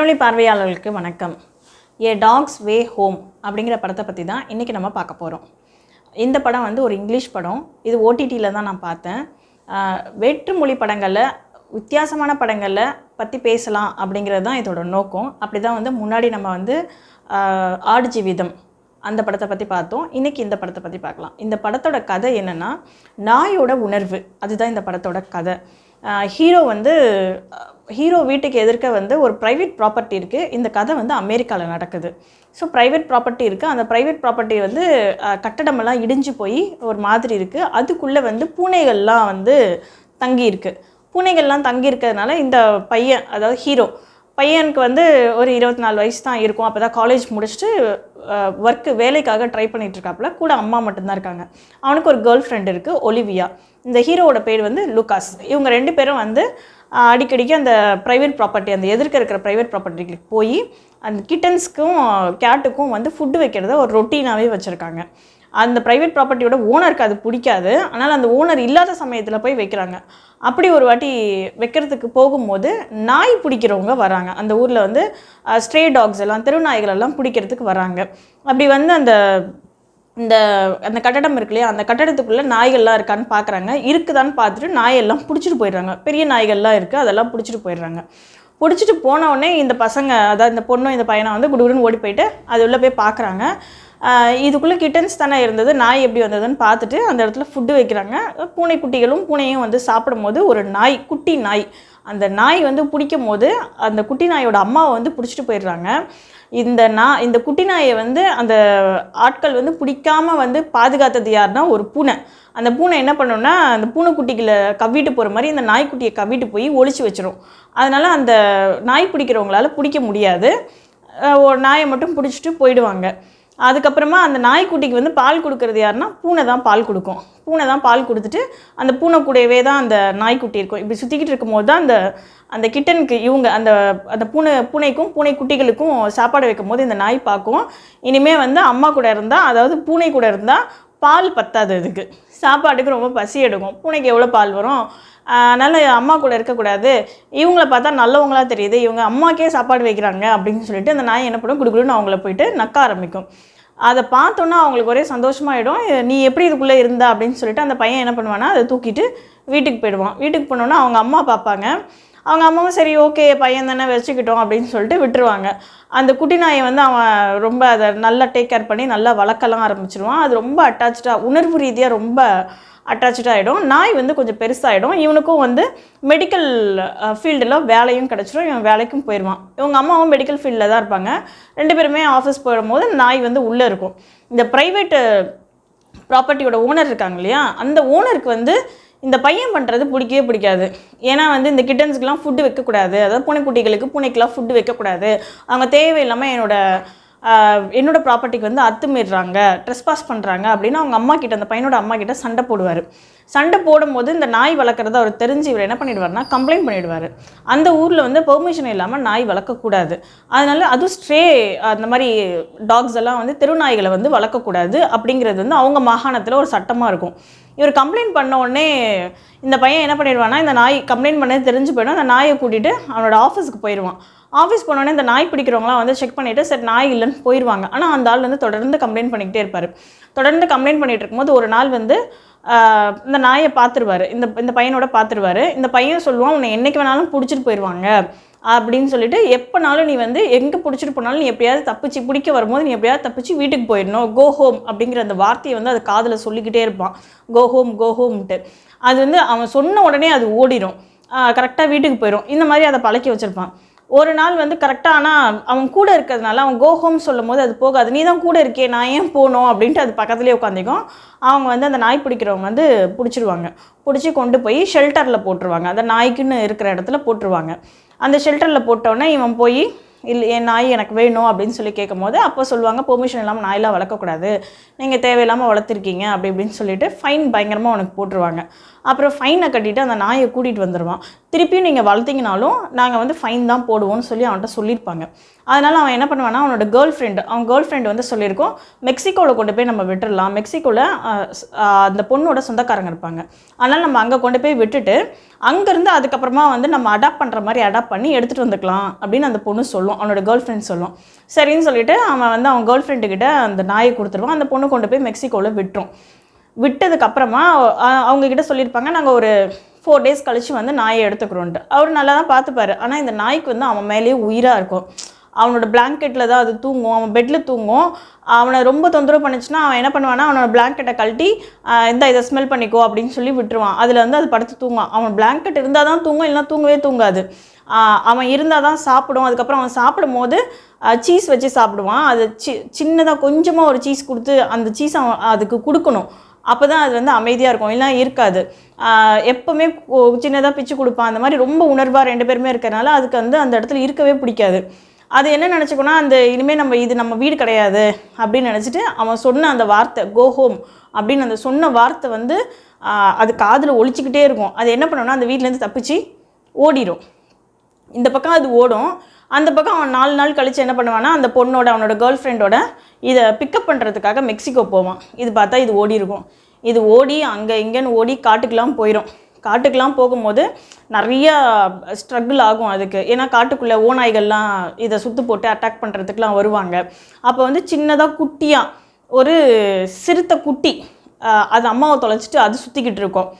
பயனொலி பார்வையாளர்களுக்கு வணக்கம். ஏ டாக்ஸ் வே ஹோம் அப்படிங்கிற படத்தை பற்றி தான் இன்றைக்கி நம்ம பார்க்க போகிறோம் இந்த படம் வந்து ஒரு இங்கிலீஷ் படம். இது ஓடிடியில் தான் நான் பார்த்தேன். வேற்றுமொழி வேற்று மொழி படங்களில் வித்தியாசமான படங்களில் பற்றி பேசலாம் அப்படிங்கிறது தான் இதோட நோக்கம். அப்படி தான் வந்து முன்னாடி நம்ம வந்து ஆடு ஜீவிதம் அந்த படத்தை பற்றி பார்த்தோம். இன்றைக்கி இந்த படத்தை பற்றி பார்க்கலாம். இந்த படத்தோட கதை என்னென்னா நாயோட உணர்வு. அதுதான் இந்த படத்தோட கதை. ஹீரோ வந்து ஹீரோ வீட்டுக்கு எதிர்க்க வந்து ஒரு ப்ரைவேட் ப்ராப்பர்ட்டி இருக்குது இந்த கதை வந்து அமெரிக்காவில் நடக்குது. ஸோ ப்ரைவேட் ப்ராப்பர்ட்டி இருக்குது அந்த ப்ரைவேட் ப்ராப்பர்ட்டி வந்து கட்டடமெல்லாம் இடிஞ்சு போய் ஒரு மாதிரி இருக்குது அதுக்குள்ளே வந்து பூனைகள்லாம் வந்து தங்கியிருக்கு. பூனைகள்லாம் தங்கியிருக்கிறதுனால இந்த பையன் அதாவது ஹீரோ பையனுக்கு வந்து ஒரு இருபத்தி நாலு வயசு தான் இருக்கும். அப்போ தான் காலேஜ் முடிச்சுட்டு ஒர்க்கு வேலைக்காக ட்ரை பண்ணிகிட்ருக்காப்புல கூட அம்மா மட்டும்தான் இருக்காங்க. அவனுக்கு ஒரு கேர்ள் ஃப்ரெண்ட் இருக்குது ஒலிவியா. இந்த ஹீரோவோட பேர் வந்து லுக்காஸ். இவங்க ரெண்டு பேரும் வந்து அடிக்கடிக்கு அந்த ப்ரைவேட் ப்ராப்பர்ட்டி அந்த எதிர்க்க இருக்கிற ப்ரைவேட் ப்ராப்பர்ட்டிக்கு போய் அந்த கிட்டன்ஸ்க்கும் கேட்டுக்கும் வந்து ஃபுட்டு வைக்கிறத ஒரு ரொட்டீனாகவே வச்சுருக்காங்க. அந்த ப்ரைவேட் ப்ராப்பர்ட்டியோட ஓனருக்கு அது பிடிக்காது. ஆனால் அந்த ஓனர் இல்லாத சமயத்தில் போய் வைக்கிறாங்க. அப்படி ஒரு வாட்டி வைக்கிறதுக்கு போகும்போது நாய் பிடிக்கிறவங்க வராங்க. அந்த ஊரில் வந்து ஸ்ட்ரே டாக்ஸ் எல்லாம் தெருநாய்கள் எல்லாம் பிடிக்கிறதுக்கு வராங்க. அப்படி வந்து அந்த இந்த அந்த கட்டடம் இருக்கு இல்லையா? அந்த கட்டடத்துக்குள்ளே நாய்கள்லாம் இருக்கான்னு பார்க்குறாங்க இருக்குதான்னு பார்த்துட்டு நாயெல்லாம் பிடிச்சிட்டு போயிடுறாங்க. பெரிய நாய்கள்லாம் இருக்குது அதெல்லாம் பிடிச்சிட்டு போயிடுறாங்க. பிடிச்சிட்டு போன உடனே இந்த பசங்க அதாவது இந்த பொண்ணும் இந்த பையனை வந்து குடுகுடுன்னு ஓடி போயிட்டு அது உள்ளே போய் பார்க்குறாங்க இதுக்குள்ளே கிட்டன்ஸ் தானே இருந்தது. நாய் எப்படி வந்ததுன்னு பார்த்துட்டு அந்த இடத்துல ஃபுட்டு வைக்கிறாங்க. பூனைக்குட்டிகளும் பூனையும் வந்து சாப்பிடும் போது ஒரு நாய் குட்டி நாய். அந்த நாய் வந்து பிடிக்கும் போது அந்த குட்டி நாயோட அம்மாவை வந்து பிடிச்சிட்டு போயிடுறாங்க. இந்த நா இந்த குட்டி நாயை வந்து அந்த ஆட்கள் வந்து பிடிக்காம வந்து பாதுகாத்தது யாருன்னா ஒரு பூனை. அந்த பூனை என்ன பண்ணுன்னா அந்த பூனைக்குட்டிகளை கவ்விட்டு போகிற மாதிரி இந்த நாய்க்குட்டியை கவ்விட்டு போய் ஒழிச்சு வச்சிரும். அதனால் அந்த நாய் பிடிக்கிறவங்களால பிடிக்க முடியாது. ஒரு நாயை மட்டும் பிடிச்சிட்டு போயிடுவாங்க. அதுக்கப்புறமா அந்த நாய்க்குட்டிக்கு வந்து பால் கொடுக்குறது யாருன்னா பூனை தான் பால் கொடுக்கும். பூனை தான் பால் கொடுத்துட்டு அந்த பூனை கூடவே தான் அந்த நாய்க்குட்டி இருக்கும். இப்படி சுற்றிக்கிட்டு இருக்கும்போது தான் அந்த அந்த கிட்டனுக்கு இவங்க அந்த அந்த பூனை பூனைக்கும் பூனை குட்டிகளுக்கும் சாப்பாடு வைக்கும் போது இந்த நாய் பார்க்கும். இனிமேல் வந்து அம்மா கூட இருந்தால் அதாவது பூனை கூட இருந்தால் பால் பத்தாது அதுக்கு. சாப்பாட்டுக்கு ரொம்ப பசி எடுக்கும். பூனைக்கு எவ்வளோ பால் வரும்? அதனால் அம்மா கூட இருக்கக்கூடாது. இவங்கள பார்த்தா நல்லவங்களா தெரியுது. இவங்க அம்மாக்கே சாப்பாடு வைக்கிறாங்க அப்படின்னு சொல்லிட்டு அந்த நாய் என்ன பண்ணும்? குடுக்குடுன்னு அவங்கள போயிட்டு நக்க ஆரம்பிக்கும். அதை பார்த்தோன்னா அவங்களுக்கு ஒரே சந்தோஷமாயிடும். நீ எப்படி இதுக்குள்ளே இருந்தா? அப்படின்னு சொல்லிட்டு அந்த பையன் என்ன பண்ணுவான்னா அதை தூக்கிட்டு வீட்டுக்கு போயிடுவான். வீட்டுக்கு போனோன்னா அவங்க அம்மா பார்ப்பாங்க. அவங்க அம்மாவும் சரி ஓகே பையன் தானே வச்சுக்கிட்டோம் அப்படின்னு சொல்லிட்டு விட்டுருவாங்க. அந்த குட்டி நாயை வந்து அவன் ரொம்ப அதை நல்லா டேக் கேர் பண்ணி நல்லா வளர்க்கலாம் ஆரம்பிச்சிருவான். அது ரொம்ப அட்டாச்சாக உணர்வு ரீதியாக ரொம்ப அட்டாச்சாக ஆகிடும் நாய் வந்து கொஞ்சம் பெருசாகிடும் இவனுக்கும் வந்து மெடிக்கல் ஃபீல்டில் வேலையும் கிடச்சிரும். இவன் வேலைக்கும் போயிடுவான் இவங்க அம்மாவும் மெடிக்கல் ஃபீல்டில் தான் இருப்பாங்க. ரெண்டு பேருமே ஆஃபீஸ் போயிடும்போது நாய் வந்து உள்ளே இருக்கும். இந்த ப்ரைவேட்டு ப்ராப்பர்ட்டியோட ஓனர் இருக்காங்க இல்லையா? அந்த ஓனருக்கு வந்து இந்த பையன் பண்ணுறது பிடிக்கவே பிடிக்காது. ஏன்னா வந்து இந்த கிட்டன்ஸ்க்குலாம் ஃபுட்டு வைக்கக்கூடாது அதாவது பூனைக்குட்டிகளுக்கு பூனைக்கெலாம் ஃபுட்டு வைக்கக்கூடாது அவங்க தேவையில்லாமல் என்னோடய என்னோடய என்னோட ப்ராப்பர்ட்டிக்கு வந்து அத்துமீறுறாங்க ட்ரெஸ்பாஸ் பண்ணுறாங்க அப்படின்னு அவங்க அம்மா கிட்ட அந்த பையனோட அம்மா கிட்ட சண்டை போடுவார். சண்டை போடும்போது இந்த நாய் வளர்க்குறத அவர் தெரிஞ்சு இவர் என்ன பண்ணிடுவார்னா கம்ப்ளைண்ட் பண்ணிடுவார். அந்த ஊரில் வந்து பெர்மிஷன் இல்லாமல் நாய் வளர்க்கக்கூடாது அதனால் அதுவும் ஸ்ட்ரே அந்த மாதிரி டாக்ஸ் எல்லாம் வந்து தெருநாய்களை வந்து வளர்க்கக்கூடாது அப்படிங்கிறது வந்து அவங்க மாகாணத்தில் ஒரு சட்டமாக இருக்கும். இவர் கம்ப்ளைண்ட் பண்ண உடனே இந்த பையன் என்ன பண்ணிடுவான்னா இந்த நாய் கம்ப்ளைண்ட் பண்ணது தெரிஞ்சு போயிடும். அந்த நாயை கூட்டிகிட்டு அவனோட ஆஃபீஸ்க்கு போயிடுவான் ஆஃபீஸ் போனோடனே இந்த நாய் பிடிக்கிறவங்களாம் வந்து செக் பண்ணிவிட்டு சரி நாய் இல்லைன்னு போயிடுவாங்க ஆனால் அந்த ஆள் வந்து தொடர்ந்து கம்ப்ளைண்ட் பண்ணிக்கிட்டே இருப்பார். தொடர்ந்து கம்ப்ளைண்ட் பண்ணிட்டு இருக்கும்போது ஒரு நாள் வந்து இந்த நாயை பார்த்துருவாரு. இந்த இந்த பையனோட பார்த்துருவாரு. இந்த பையன் சொல்லுவான் உன்னை என்னைக்கு வேணாலும் பிடிச்சிட்டு போயிடுவாங்க அப்படின்னு சொல்லிட்டு எப்போனாலும் நீ வந்து எங்கே பிடிச்சிட்டு போனாலும் நீ எப்படியாவது தப்பிச்சு பிடிக்க வரும்போது நீ எப்படியாவது தப்பிச்சு வீட்டுக்கு போயிடணும். கோ ஹோம் அப்படிங்கிற அந்த வார்த்தையை வந்து அது காதில் சொல்லிக்கிட்டே இருப்பான். கோ ஹோம் கோ ஹோம்ட்டு அது வந்து அவன் சொன்ன உடனே அது ஓடிடும் கரெக்டாக வீட்டுக்கு போயிடும் இந்த மாதிரி அதை பழக்கி வச்சுருப்பான். ஒரு நாள் வந்து கரெக்டாக ஆனால் அவன் கூட இருக்கிறதுனால அவன் கோ ஹோம் சொல்லும் போது அது போகாது. நீ தான் கூட இருக்கே நான் ஏன் போகணும் அப்படின்ட்டு அது பக்கத்துலேயே உட்காந்துக்கும். அவங்க வந்து அந்த நாய் பிடிக்கிறவங்க வந்து பிடிச்சிருவாங்க. பிடிச்சி கொண்டு போய் ஷெல்டரில் போட்டுருவாங்க. அந்த நாய்க்குன்னு இருக்கிற இடத்துல போட்டுருவாங்க. அந்த ஷெல்டரில் போட்டோன்னே இவன் போய் இல்லை என் நாய் எனக்கு வேணும் அப்படின்னு சொல்லி கேட்கும் போது அப்போ சொல்லுவாங்க பெர்மிஷன் இல்லாமல் நாயெல்லாம் வளர்க்கக்கூடாது. நீங்கள் தேவையில்லாமல் வளர்த்துருக்கீங்க அப்படி இப்படின்னு சொல்லிட்டு ஃபைன் பயங்கரமாக உனக்கு போட்டுருவாங்க. அப்புறம் ஃபைனை கட்டிட்டு அந்த நாயை கூட்டிகிட்டு வந்துடுவான் திருப்பியும் நீங்கள் வளர்த்திங்கனாலும் நாங்கள் வந்து ஃபைன் தான் போடுவோம்னு சொல்லி அவன்கிட்ட சொல்லியிருப்பாங்க. அதனால் அவன் என்ன பண்ணுவான்னா அவனோட கேர்ள் ஃப்ரெண்டு அவன் கேர்ள் ஃப்ரெண்டு வந்து சொல்லியிருக்கோம் மெக்சிகோவில் கொண்டு போய் நம்ம விட்டுடலாம் மெக்சிகோவில் அந்த பொண்ணோட சொந்தக்காரங்க இருப்பாங்க. அதனால் நம்ம அங்கே கொண்டு போய் விட்டுட்டு அங்கேருந்து அதுக்கப்புறமா வந்து நம்ம அடாப்ட் பண்ணுற மாதிரி அடாப்ட் பண்ணி எடுத்துகிட்டு வந்துக்கலாம் அப்படின்னு அந்த பொண்ணு சொல்லும். அவனோட கேர்ள் ஃப்ரெண்ட் சொல்லும். சரின்னு சொல்லிட்டு அவன் வந்து அவன் கேர்ள் ஃப்ரெண்டுக்கிட்ட அந்த நாயை கொடுத்துருவான். அந்த பொண்ணு கொண்டு போய் மெக்சிகோவில் விட்டுரும். விட்டதுக்கு அப்புறமா அவங்க கிட்ட சொல்லியிருப்பாங்க நாங்கள் ஒரு ஃபோர் டேஸ் கழித்து வந்து நாயை எடுத்துக்கிறோன்ட்டு. அவர் நல்லா தான் பார்த்துப்பாரு. ஆனால் இந்த நாய்க்கு வந்து அவன் மேலேயே உயிராக இருக்கும். அவனோட பிளாங்கெட்டில் தான் அது தூங்கும். அவன் பெட்டில் தூங்கும். அவனை ரொம்ப தொந்தரவு பண்ணுச்சுன்னா அவன் என்ன பண்ணுவான்னா அவனோட பிளாங்கெட்டை கழட்டி இந்த இதை ஸ்மெல் பண்ணிக்கோ அப்படின்னு சொல்லி விட்டுருவான். அதில் வந்து அது படுத்து தூங்குவான். அவன் பிளாங்கெட் இருந்தால் தான் தூங்கும் இல்லைனா தூங்கவே தூங்காது. அவன் இருந்தால் தான் சாப்பிடும். அதுக்கப்புறம் அவன் சாப்பிடும் போது சீஸ் வச்சு சாப்பிடுவான். அது சி சின்னதாக கொஞ்சமாக ஒரு சீஸ் கொடுத்து அந்த சீஸ் அவன் அதுக்கு கொடுக்கணும். அப்போ தான் அது வந்து அமைதியாக இருக்கும். இல்லைனா இருக்காது. எப்போவுமே சின்னதாக பிச்சு கொடுப்பான். அந்த மாதிரி ரொம்ப உணர்வாக ரெண்டு பேருமே இருக்கிறனால அதுக்கு வந்து அந்த இடத்துல இருக்கவே பிடிக்காது. அது என்ன நினச்சிக்கோனா அந்த இனிமேல் நம்ம இது நம்ம வீடு கிடையாது அப்படின்னு நினச்சிட்டு அவன் சொன்ன அந்த வார்த்தை கோ ஹோம் அப்படின்னு அந்த சொன்ன வார்த்தை வந்து அது காதில் ஒழிச்சிக்கிட்டே இருக்கும். அது என்ன பண்ணோன்னா அந்த வீட்டிலேருந்து தப்பிச்சு ஓடிடும் இந்த பக்கம் அது ஓடும். அந்த பக்கம் அவன் நாலு நாள் கழித்து என்ன பண்ணுவான்னா அந்த பொண்ணோட அவனோட கேர்ள் ஃப்ரெண்டோட இதை பிக்கப் பண்ணுறதுக்காக மெக்சிகோ போவான். இது பார்த்தா இது ஓடி இருக்கும். இது ஓடி அங்கே இங்கேன்னு ஓடி காட்டுக்கெலாம் போயிடும் காட்டுக்கெலாம் போகும்போது நிறையா ஸ்ட்ரகிள் ஆகும் அதுக்கு. ஏன்னா காட்டுக்குள்ளே ஓநாய்கள்லாம் இதை சுற்று போட்டு அட்டாக் பண்ணுறதுக்குலாம் வருவாங்க. அப்போ வந்து சின்னதாக குட்டியாக ஒரு சிறுத்தை குட்டி அது அம்மாவை தொலைச்சிட்டு அது சுற்றிக்கிட்டு இருக்கும்.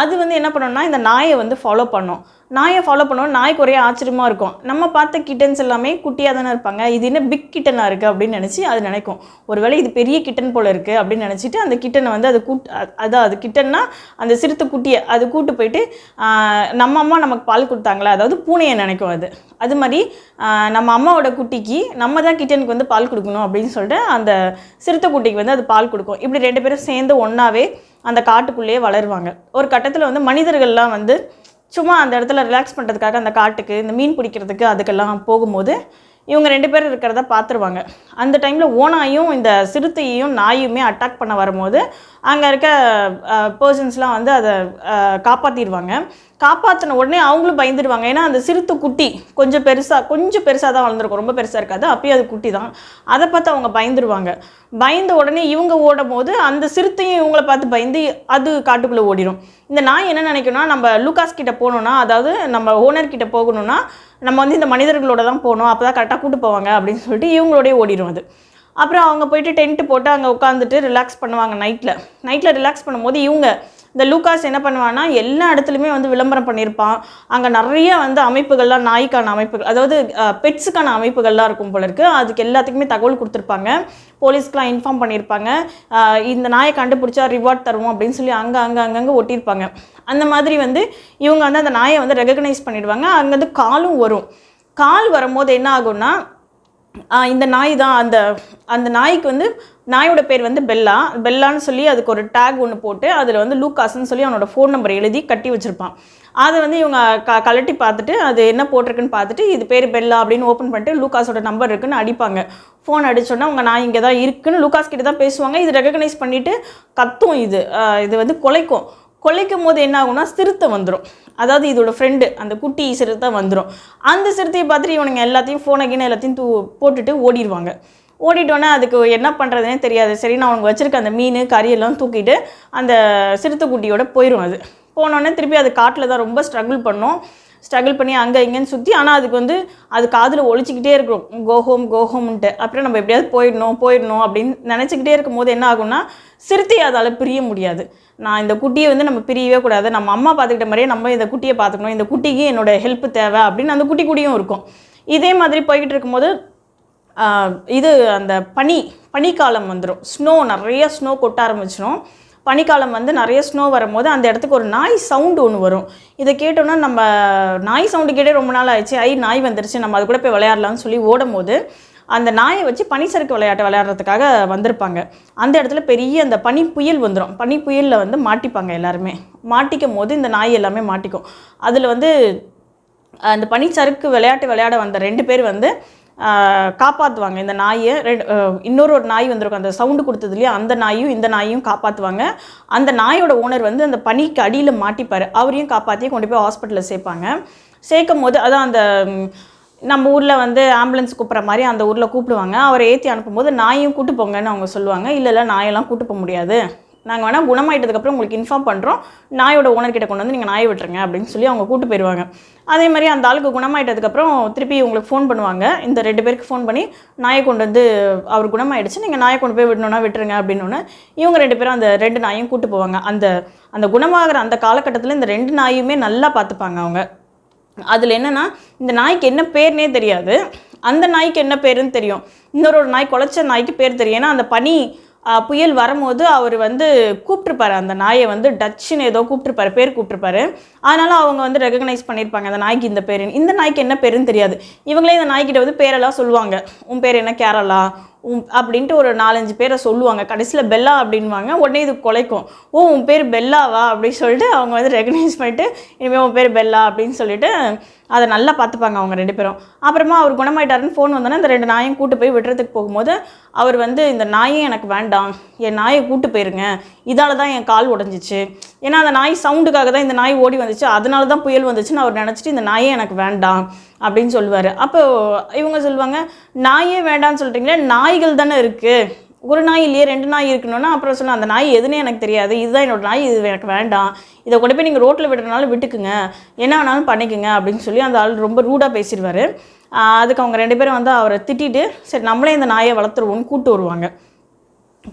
அது வந்து என்ன பண்ணும்னா இந்த நாயை வந்து ஃபாலோ பண்ணும். நாயை ஃபாலோ பண்ணுவோம். நாய்க்கு ஒரே ஆச்சரியமாக இருக்கும். நம்ம பார்த்த கிட்டன்ஸ் எல்லாமே குட்டியாக தானே இருப்பாங்க. இது என்ன பிக் கிட்டனாக இருக்குது அப்படின்னு நினச்சி அது நினைக்கும். ஒருவேளை இது பெரிய கிட்டன் போல் இருக்குது அப்படின்னு நினச்சிட்டு அந்த கிட்டனை வந்து அது கூட் அதான் அது கிட்டன்னா அந்த சிறுத்தை குட்டியை அது கூட்டு போயிட்டு நம்ம அம்மா நமக்கு பால் கொடுத்தாங்களே அதாவது பூனையை நினைக்கும் அது. அது மாதிரி நம்ம அம்மாவோட குட்டிக்கு நம்ம தான் கிட்டனுக்கு வந்து பால் கொடுக்கணும் அப்படின்னு சொல்லிட்டு அந்த சிறுத்தை குட்டிக்கு வந்து அது பால் கொடுக்கும். இப்படி ரெண்டு பேரும் சேர்ந்து ஒன்றாவே அந்த காட்டுக்குள்ளேயே வளருவாங்க. ஒரு கட்டத்தில் வந்து மனிதர்கள்லாம் வந்து சும்மா அந்த இடத்துல ரிலாக்ஸ் பண்ணுறதுக்காக அந்த காட்டுக்கு இந்த மீன் பிடிக்கிறதுக்கு அதுக்கெல்லாம் போகும்போது இவங்க ரெண்டு பேரும் இருக்கிறத பார்த்துருவாங்க. அந்த டைமில் ஓனாயும் இந்த சிறுத்தையையும் நாயுமே அட்டாக் பண்ண வரும்போது அங்கே இருக்க பர்சன்ஸ்லாம் வந்து அதை காப்பாற்றிடுவாங்க காப்பாற்றின உடனே அவங்களும் பயந்துடுவாங்க. ஏன்னா அந்த சிறுத்தை குட்டி கொஞ்சம் பெருசாக கொஞ்சம் பெருசாக தான் வளர்ந்துருக்கும். ரொம்ப பெருசாக இருக்காது. அப்பயும் அது குட்டி தான். அதை பார்த்து அவங்க பயந்துருவாங்க பயந்த உடனே இவங்க ஓடும் போது அந்த சிறுத்தையும் இவங்கள பார்த்து பயந்து அது காட்டுக்குள்ளே ஓடிடும் இந்த நாய் என்ன நினைக்கணும்னா நம்ம லூகாஸ் கிட்ட போகணுன்னா அதாவது நம்ம ஓனர் கிட்ட போகணும்னா நம்ம வந்து இந்த மனிதர்களோட தான் போகணும் அப்போ தான் கரெக்டாக கூட்டு போவாங்க அப்படின்னு சொல்லிட்டு இவங்களோடய ஓடிடும் அது. அப்புறம் அவங்க போயிட்டு டென்ட்டு போட்டு அங்கே உட்காந்துட்டு ரிலாக்ஸ் பண்ணுவாங்க நைட்டில் நைட்டில் ரிலாக்ஸ் பண்ணும்போது இவங்க இந்த லூகாஸ் என்ன பண்ணுவான்னா எல்லா இடத்துலையுமே வந்து விளம்பரம் பண்ணியிருப்பான். அங்கே நிறைய வந்து அமைப்புகள்லாம் நாய்க்கான அமைப்புகள் அதாவது பெட்ஸுக்கான அமைப்புகள்லாம் இருக்கும் போல இருக்குது அதுக்கு எல்லாத்துக்குமே தகவல் கொடுத்துருப்பாங்க. போலீஸ்க்குலாம் இன்ஃபார்ம் பண்ணியிருப்பாங்க. இந்த நாயை கண்டுபிடிச்சா ரிவார்ட் தருவோம் அப்படின்னு சொல்லி அங்கே அங்கே அங்கங்கே ஒட்டியிருப்பாங்க. அந்த மாதிரி வந்து இவங்க வந்து அந்த நாயை வந்து ரெகக்னைஸ் பண்ணிடுவாங்க. அங்கேருந்து காலும் வரும். கால் வரும்போது என்ன ஆகும்னா இந்த நாய் தான் அந்த அந்த நாய்க்கு வந்து நாயோட பேர் வந்து பெல்லா. பெல்லான்னு சொல்லி அதுக்கு ஒரு டேக் ஒன்று போட்டு அதில் வந்து லூக்காஸ்ன்னு சொல்லி அவனோட ஃபோன் நம்பர் எழுதி கட்டி வச்சுருப்பான். அதை வந்து இவங்க க கலட்டி பார்த்துட்டு அது என்ன போட்டிருக்குன்னு பார்த்துட்டு இது பேர் பெல்லா அப்படின்னு ஓப்பன் பண்ணிட்டு லூக்காஸோட நம்பர் இருக்குன்னு அடிப்பாங்க. ஃபோன் அடித்தோன்னா உங்கள் நாய் இங்கே தான் இருக்குன்னு லூக்காஸ் கிட்ட தான் பேசுவாங்க. இது ரெகக்னைஸ் பண்ணிவிட்டு கத்தும் இது. இது வந்து குலைக்கும். கொலைக்கும் போது என்ன ஆகும்னா சிறுத்தை வந்துடும் அதாவது இதோட ஃப்ரெண்டு அந்த குட்டி சிறுத்தை வந்துடும் அந்த சிறுத்தையை பார்த்துட்டு இவனுங்க எல்லாத்தையும் ஃபோனை கீழே எல்லாத்தையும் தூ போட்டுட்டு ஓடிடுவாங்க. ஓடிட்டோன்னே அதுக்கு என்ன பண்ணுறதுனே தெரியாது. சரி நான் அவனுக்கு வச்சுருக்க அந்த மீன் கறியெல்லாம் தூக்கிட்டு அந்த சிறுத்தை குட்டியோட போயிடும் அது. போனோடனே திருப்பி அது காட்டில் தான் ரொம்ப ஸ்ட்ரகிள் பண்ணும். ஸ்ட்ரகிள் பண்ணி அங்கே இங்கேன்னு சுற்றி ஆனால் அதுக்கு வந்து அது காதில் ஒழிச்சிக்கிட்டே இருக்கும். கோ ஹோம்ன்ட்டு அப்புறம் நம்ம எப்படியாவது போயிடணும் போயிடணும் அப்படின்னு நினச்சிக்கிட்டே இருக்கும்போது என்ன ஆகும்னா சிறுத்தை அதால் பிரிய முடியாது. நான் இந்த குட்டியை வந்து நம்ம பிரியவே கூடாது. நம்ம அம்மா பார்த்துக்கிட்ட மாதிரியே நம்ம இந்த குட்டியை பார்த்துக்கணும். இந்த குட்டிக்கு என்னோடய ஹெல்ப் தேவை அப்படின்னு அந்த குட்டி குடியும் இருக்கும். இதே மாதிரி போய்கிட்டு இருக்கும்போது இது அந்த பனி பனிக்காலம் வந்துடும் ஸ்னோ நிறைய ஸ்னோ கொட்ட ஆரம்பிச்சிடும் பனிக்காலம் வந்து நிறைய ஸ்னோ வரும்போது அந்த இடத்துக்கு ஒரு நாய் சவுண்டு ஒன்று வரும். இதை கேட்டோன்னா நம்ம நாய் சவுண்டு கேட்டே ரொம்ப நாள் ஆயிடுச்சு. ஐ நாய் வந்துருச்சு. நம்ம அது கூட போய் விளையாடலாம்னு சொல்லி ஓடும்போது அந்த நாயை வச்சு பனிசறுக்கு விளையாட்டு விளையாடுறதுக்காக வந்திருப்பாங்க. அந்த இடத்துல பெரிய அந்த பனி புயல் வந்துடும் பனி புயலில் வந்து மாட்டிப்பாங்க எல்லாருமே. மாட்டிக்கும் போது இந்த நாய் எல்லாமே மாட்டிக்கும். அதில் வந்து அந்த பனிச்சறுக்கு விளையாட்டு விளையாட வந்த ரெண்டு பேர் வந்து காப்பாற்றுவாங்க இந்த நாயை ரெண்டு இன்னொரு ஒரு நாய் வந்திருக்கும். அந்த சவுண்டு கொடுத்தது இல்லையா? அந்த நாயும் இந்த நாயும் காப்பாற்றுவாங்க அந்த நாயோட ஓனர் வந்து அந்த பனிக்கு அடியில் மாட்டிப்பார். அவரையும் காப்பாற்றி கொண்டு போய் ஹாஸ்பிட்டலில் சேர்ப்பாங்க. சேர்க்கும் போது அதான் அந்த நம்ம ஊரில் வந்து ஆம்புலன்ஸ் கூப்பிட்ற மாதிரி அந்த ஊரில் கூப்பிடுவாங்க. அவரை ஏற்றி அனுப்பும்போது நாயும் கூட்டு போங்கன்னு அவங்க சொல்லுவாங்க. இல்லை இல்லை நாயெல்லாம் கூட்டு போக முடியாது. நாங்கள் வேணால் குணமாயிட்டதுக்கப்புறம் உங்களுக்கு இன்ஃபார்ம் பண்ணுறோம் நாயோட ஓனர்கிட்ட கொண்டு வந்து நீங்கள் நாயை விட்டுருங்க அப்படின்னு சொல்லி அவங்க கூட்டு போயிடுவாங்க அதே மாதிரி அந்த ஆளுக்கு குணமாயிட்டதுக்கப்புறம் திருப்பி உங்களுக்கு ஃபோன் பண்ணுவாங்க. இந்த ரெண்டு பேருக்கு ஃபோன் பண்ணி நாயை கொண்டு வந்து அவர் குணமாயிடுச்சு நீங்கள் நாயை கொண்டு போய் விடணும்னா விட்டுருங்க அப்படின்னு இவங்க ரெண்டு பேரும் அந்த ரெண்டு நாயும் கூட்டு போவாங்க. அந்த அந்த குணமாகிற அந்த காலகட்டத்தில் இந்த ரெண்டு நாயுமே நல்லா பார்த்துப்பாங்க அவங்க. அதில் என்னென்னா இந்த நாய்க்கு என்ன பேர்னே தெரியாது. அந்த நாய்க்கு என்ன பேருன்னு தெரியும். இன்னொரு ஒரு நாய் குலைச்ச நாய்க்கு பேர் தெரியும். ஏன்னா அந்த பனி புயல் வரும்போது அவர் வந்து கூப்பிட்ருப்பாரு அந்த நாயை வந்து டச்சுன்னு ஏதோ கூப்பிட்ருப்பாரு பேர் கூப்பிட்ருப்பாரு அதனால அவங்க வந்து ரெகக்னைஸ் பண்ணியிருப்பாங்க அந்த நாய்க்கு இந்த பேர். இந்த நாய்க்கு என்ன பேருன்னு தெரியாது. இவங்களே இந்த நாய்க்கிட்ட வந்து பேரெல்லாம் சொல்லுவாங்க. உன் பேர் என்ன கேரளா? உன் அப்படின்ட்டு ஒரு நாலஞ்சு பேரை சொல்லுவாங்க. கடைசியில் பெல்லா அப்படின்வாங்க உடனே இது குலைக்கும். ஓ உன் பேர் பெல்லாவா? அப்படின்னு சொல்லிட்டு அவங்க வந்து ரெகனைஸ் பண்ணிட்டு இனிமேல் உன் பேர் பெல்லா அப்படின்னு சொல்லிட்டு அதை நல்லா பார்த்துப்பாங்க அவங்க ரெண்டு பேரும். அப்புறமா அவர் குணமாயிட்டாருன்னு ஃபோன் வந்தோன்னே இந்த ரெண்டு நாயும் கூட்டு போய் விடுறதுக்கு போகும்போது அவர் வந்து இந்த நாயும் எனக்கு வேண்டாம். என் நாயை கூட்டு போயிருங்க. இதால் தான் என் கால் உடஞ்சிச்சு. ஏன்னா அந்த நாய் சவுண்டுக்காக தான் இந்த நாய் ஓடி வந்துச்சு. அதனால தான் புயல் வந்துச்சுன்னு அவர் நினச்சிட்டு இந்த நாயே எனக்கு வேண்டாம். அப்படின்னு சொல்லுவார். அப்போ இவங்க சொல்லுவாங்க நாயே வேண்டாம்னு சொல்கிறீங்களே நாய்கள் தானே இருக்குது ஒரு நாய் இல்லையே ரெண்டு நாய் இருக்கணும்னா அப்புறம் சொன்ன அந்த நாய் எதுனே எனக்கு தெரியாது. இதுதான் என்னோட நாய் இது எனக்கு வேண்டாம். இதை கொண்டு போய் நீங்கள் ரோட்டில் விடுறதுனால விட்டுக்குங்க. என்ன வேணாலும் பண்ணிக்கோங்க அப்படின்னு சொல்லி அந்த ஆள் ரொம்ப ரூடாக பேசிடுவார். அதுக்கு அவங்க ரெண்டு பேரும் வந்து அவரை திட்டிட்டு சரி நம்மளே இந்த நாயை வளர்த்துருவோம்னு கூட்டு வருவாங்க.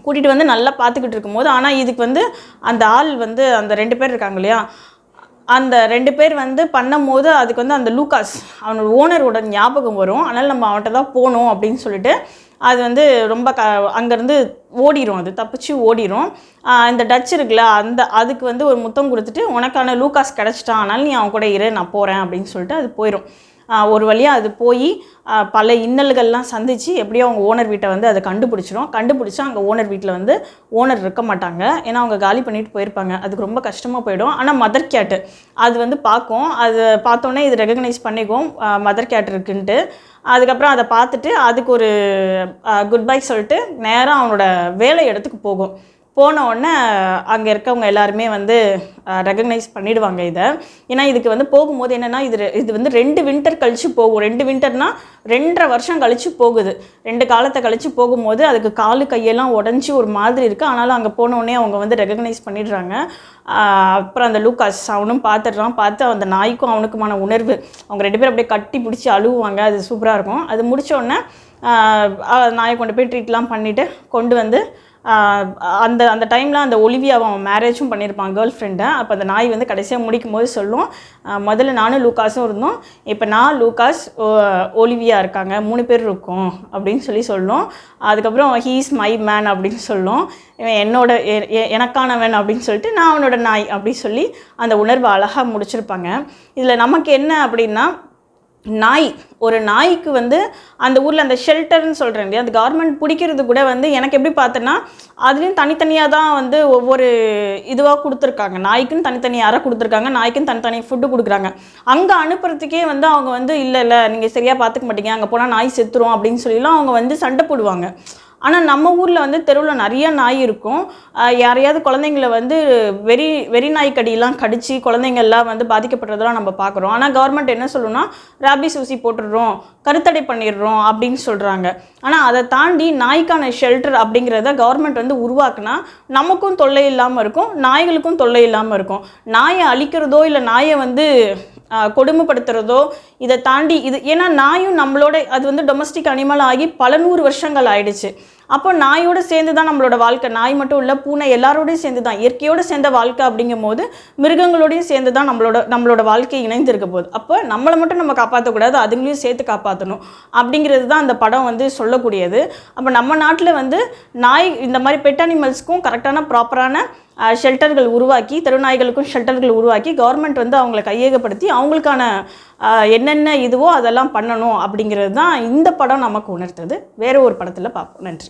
கூட்டிகிட்டு வந்து நல்லா பார்த்துக்கிட்டு இருக்கும்போது ஆனால் இதுக்கு வந்து அந்த ஆள் வந்து அந்த ரெண்டு பேர் இருக்காங்க இல்லையா அந்த ரெண்டு பேர் வந்து பண்ணும்போது அதுக்கு வந்து அந்த லூகாஸ் அவனோட ஓனரோட ஞாபகம் வரும். அதனால் நம்ம அவன்கிட்ட தான் போகணும் அப்படின்னு சொல்லிட்டு அது வந்து ரொம்ப க அங்கேருந்து ஓடிரும் அது தப்பிச்சு ஓடிரும். இந்த டச் இருக்குல்ல அந்த அதுக்கு வந்து ஒரு முத்தம் கொடுத்துட்டு உனக்கான லூகாஸ் கிடச்சிட்டான் அதனால நீ அவன் கூட இரு நான் போகிறேன் அப்படின்னு சொல்லிட்டு அது போயிடும் ஒரு வழியாக அது போய் பல இன்னல்கள்லாம் சந்திச்சு எப்படியோ அவங்க ஓனர் வீட்டை வந்து அதை கண்டுபிடிச்சிரும். கண்டுபிடிச்சி அங்கே ஓனர் வீட்டில் வந்து ஓனர் இருக்க மாட்டாங்க. ஏன்னா அவங்க காலி பண்ணிட்டு போயிருப்பாங்க. அதுக்கு ரொம்ப கஷ்டமாக போயிடும். ஆனால் மதர் கேட்டு அது வந்து பார்க்கும். அது பார்த்தோன்னே இது ரெகக்னைஸ் பண்ணிக்கும். மதர் கேட் இருக்குன்ட்டு. அதுக்கப்புறம் அதை பார்த்துட்டு அதுக்கு ஒரு குட் பை சொல்லிட்டு நேராக அவனோட வேலை இடத்துக்கு போகும். போன உடனே அங்கே இருக்கவங்க எல்லாருமே வந்து ரெகக்னைஸ் பண்ணிடுவாங்க இதை. ஏன்னா இதுக்கு வந்து போகும்போது என்னென்னா இது இது வந்து ரெண்டு வின்டர் கழித்து போகும். ரெண்டு வின்டர்னா ரெண்டரை வருஷம் கழித்து போகுது. ரெண்டு காலத்தை கழித்து போகும்போது அதுக்கு காலு கையெல்லாம் உடஞ்சி ஒரு மாதிரி இருக்குது ஆனாலும் அங்கே போனோடனே அவங்க வந்து ரெகக்னைஸ் பண்ணிடுறாங்க. அப்புறம் அந்த லூக்காஸ் அவனும் பார்த்துடுறான் பார்த்து அந்த நாய்க்கும் அவனுக்குமான உணர்வு. அவங்க ரெண்டு பேரும் அப்படியே கட்டி பிடிச்சி அழுவாங்க அது சூப்பராக இருக்கும். அது முடிச்ச உடனே நாயை கொண்டு போய் ட்ரீட்லாம் பண்ணிவிட்டு கொண்டு வந்து அந்த அந்த டைமில் அந்த ஒலிவியாவை அவன் மேரேஜும் பண்ணியிருப்பான் கேர்ள் ஃப்ரெண்டை அப்போ அந்த நாய் வந்து கடைசியாக முடிக்கும் போது சொல்லும் முதல்ல நானும் லூகாஸும் இருந்தோம். இப்போ நான் லூகாஸ் ஒலிவியா இருக்காங்க. மூணு பேர் இருக்கும். அப்படின்னு சொல்லி சொல்லும். அதுக்கப்புறம் ஹீஸ் மை மேன் அப்படின்னு சொல்லும். இவன் என்னோட எ- எ- எனக்கானவன் அப்படின்னு சொல்லிட்டு நான் அவனோட நாய் அப்படின்னு சொல்லி அந்த உணர்வை அழகாக முடிச்சிருப்பாங்க. இதில் நமக்கு என்ன அப்படின்னா நாய் ஒரு நாய்க்கு வந்து அந்த ஊரில் அந்த ஷெல்டர்னு சொல்கிறேன் இல்லையா அந்த கவர்மெண்ட் பிடிக்கிறது கூட வந்து எனக்கு எப்படி பார்த்தேன்னா அதுலேயும் தனித்தனியாக தான் வந்து ஒவ்வொரு இதுவாக கொடுத்துருக்காங்க. நாய்க்குன்னு தனித்தனி அறை கொடுத்துருக்காங்க நாய்க்குன்னு தனித்தனி ஃபுட்டு கொடுக்குறாங்க. அங்கே அனுப்புறதுக்கே வந்து அவங்க வந்து இல்லை இல்லை நீங்கள் சரியாக பார்த்துக்க மாட்டீங்க. அங்கே போனால் நாய் செத்துரும் அப்படின்னு சொல்லிலாம் அவங்க வந்து சண்டை போடுவாங்க. ஆனால் நம்ம ஊரில் வந்து தெருவில் நிறைய நாய் இருக்கும். யாரையாவது குழந்தைங்கள வந்து வெறி வெறி நாய் கடியெல்லாம் கடித்து குழந்தைங்கள்லாம் வந்து பாதிக்கப்படுறதெல்லாம் நம்ம பார்க்குறோம். ஆனால் கவர்மெண்ட் என்ன சொல்லுன்னா ரேபிஸ் ஊசி போட்டுடுறோம் கருத்தடை பண்ணிடுறோம் அப்படின்னு சொல்கிறாங்க ஆனால் அதை தாண்டி நாய்க்கான ஷெல்டர் அப்படிங்கிறத கவர்மெண்ட் வந்து உருவாக்குனா நமக்கும் தொல்லை இல்லாமல் இருக்கும் நாய்களுக்கும் தொல்லை இல்லாமல் இருக்கும். நாயை அழிக்கிறதோ இல்லை நாயை வந்து கொடுமைப்படுத்துறதோ இதை தாண்டி இது ஏன்னா நாயும் நம்மளோட அது வந்து டொமஸ்டிக் அனிமல் ஆகி பல நூறு வருஷங்கள் ஆயிடுச்சு. அப்போ நாயோடு சேர்ந்து தான் நம்மளோட வாழ்க்கை. நாய் மட்டும் இல்லை பூனை எல்லாரோடையும் சேர்ந்து தான் இயற்கையோடு சேர்ந்த வாழ்க்கை அப்படிங்கும் போது மிருகங்களோடையும் சேர்ந்து தான் நம்மளோட நம்மளோட வாழ்க்கை இணைந்திருக்க போகுது. அப்போ நம்மளை மட்டும் நம்ம காப்பாற்றக்கூடாது அதுங்களையும் சேர்த்து காப்பாற்றணும் அப்படிங்கிறது தான் அந்த படம் வந்து சொல்லக்கூடியது. அப்போ நம்ம நாட்டில் வந்து நாய் இந்த மாதிரி பெட் அனிமல்ஸ்க்கும் கரெக்டான ப்ராப்பரான ஷெல்டர்கள் உருவாக்கி தெருநாய்களுக்கும் ஷெல்டர்கள் உருவாக்கி கவர்மெண்ட் வந்து அவங்களை கையகப்படுத்தி அவங்களுக்கான என்னென்ன இதுவோ அதெல்லாம் பண்ணணும் அப்படிங்கிறது தான் இந்த படம் நமக்கு உணர்த்தது. வேறு ஒரு படத்தில் பார்ப்போம். நன்றி.